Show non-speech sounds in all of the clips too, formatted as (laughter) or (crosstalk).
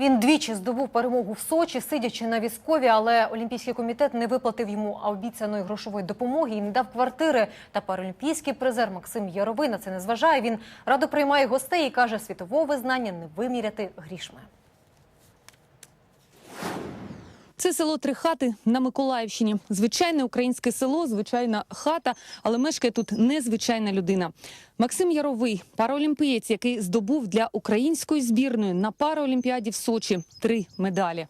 Він двічі здобув перемогу в Сочі, сидячи на військові, але Олімпійський комітет не виплатив йому обіцяної грошової допомоги і не дав квартири. Та паралімпійський призер Максим Яровий на це не зважає. Він радо приймає гостей і каже, світового визнання не виміряти грішми. Це село Трихати на Миколаївщині. Звичайне українське село, звичайна хата, але мешкає тут незвичайна людина. Максим Яровий, параолімпієць, який здобув для української збірної на параолімпіаді в Сочі три медалі.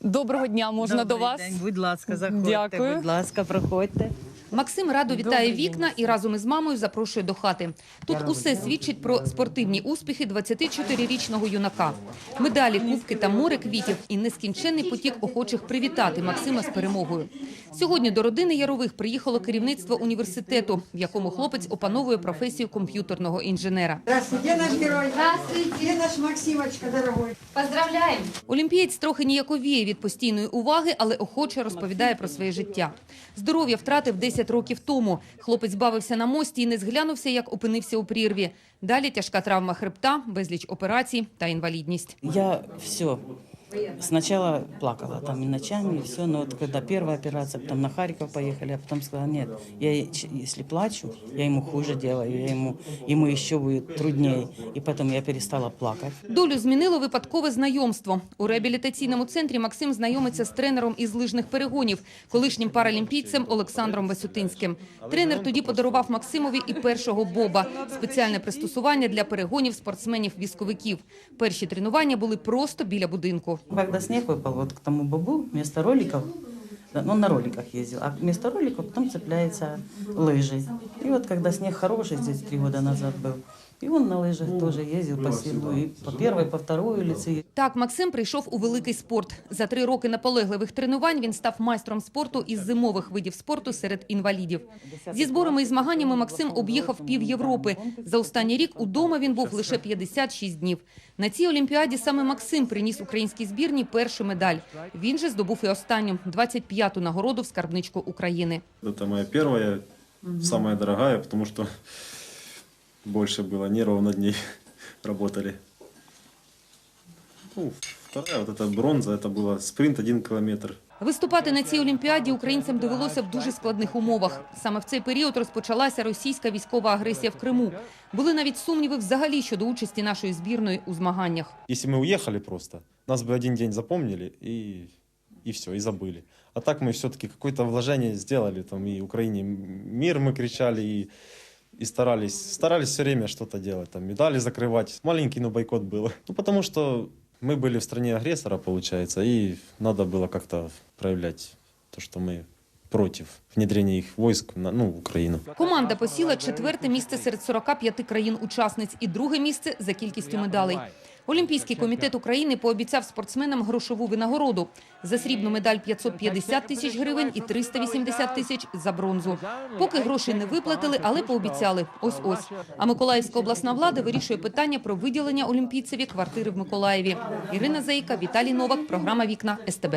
Доброго дня, можна Добрий до вас? День. Будь ласка, заходьте. Дякую. Будь ласка, проходьте. Максим радо вітає вікна і разом із мамою запрошує до хати. Тут усе свідчить про спортивні успіхи 24-річного юнака. Медалі, кубки та море квітів і нескінченний потік охочих привітати Максима з перемогою. Сьогодні до родини Ярових приїхало керівництво університету, в якому хлопець опановує професію комп'ютерного інженера. Здравствуйте, наш герой? Здравствуйте. Наш Максимочка, дорогой? Олімпієць трохи ніяковіє від постійної уваги, але охоче розповідає про своє життя. Здоров'я втратив 10 років тому. Хлопець бавився на мості і не зглянувся, як опинився у прірві. Далі тяжка травма хребта, безліч операцій та інвалідність. Я все. Сначала плакала там и ночами, и все, но вот когда первая операция, потом на Харьков поехали, а потом сказала, нет, я если плачу, я ему хуже делаю, я ему, ему еще будет труднее. И поэтому я перестала плакать. Долю змінило випадкове знайомство. У реабілітаційному центрі Максим знайомиться з тренером із лижних перегонів, колишнім паралімпійцем Олександром Васютинським. Тренер тоді подарував Максимові і першого боба – спеціальне пристосування для перегонів спортсменів-військовиків. Перші тренування були просто біля будинку. Когда снег выпал вот к тому бобу, вместо роликов, да, ну, он на роликах ездил, а вместо роликов потом цепляется лыжи. И вот когда снег хороший, здесь три года назад был, и он на лыжах тоже ездил по селу, и по первой, по второй улице, Так, Максим прийшов у великий спорт. За три роки наполегливих тренувань він став майстром спорту із зимових видів спорту серед інвалідів. Зі зборами і змаганнями Максим об'їхав пів Європи. За останній рік удома він був лише 56 днів. На цій олімпіаді саме Максим приніс українській збірні першу медаль. Він же здобув і останню – 25-ту нагороду в скарбничку України. Это моя первая, самая дорогая, потому что больше было нервов над ней (laughs) работали. Ну, вторая, вот эта бронза, это было спринт один километр. Виступати на цій олімпіаді українцям довелося в дуже складних умовах. Саме в цей період розпочалася російська військова агресія в Криму. Були навіть сумніви взагалі щодо участі нашої збірної у змаганнях. Если мы уехали просто, нас бы один день запомнили и, и все, и забыли. А так мы все-таки какое-то вложение сделали, там и Украине мир мы кричали, и, и старались, старались все время что-то делать, там медали закрывать. Маленький, но бойкот был. (laughs) Ну, потому что мы были в стране агрессора, получается, и надо было как-то проявлять то, что мы против внедрения их войск на, ну, в Украину. Команда посіла четверте місце серед 45 країн-учасниць і друге місце за кількістю медалей. Олімпійський комітет України пообіцяв спортсменам грошову винагороду. За срібну медаль 550 тисяч гривень і 380 тисяч за бронзу. Поки гроші не виплатили, але пообіцяли. Ось-ось. А Миколаївська обласна влада вирішує питання про виділення олімпійцеві квартири в Миколаєві. Ірина Заїка, Віталій Новак, програма «Вікна» СТБ.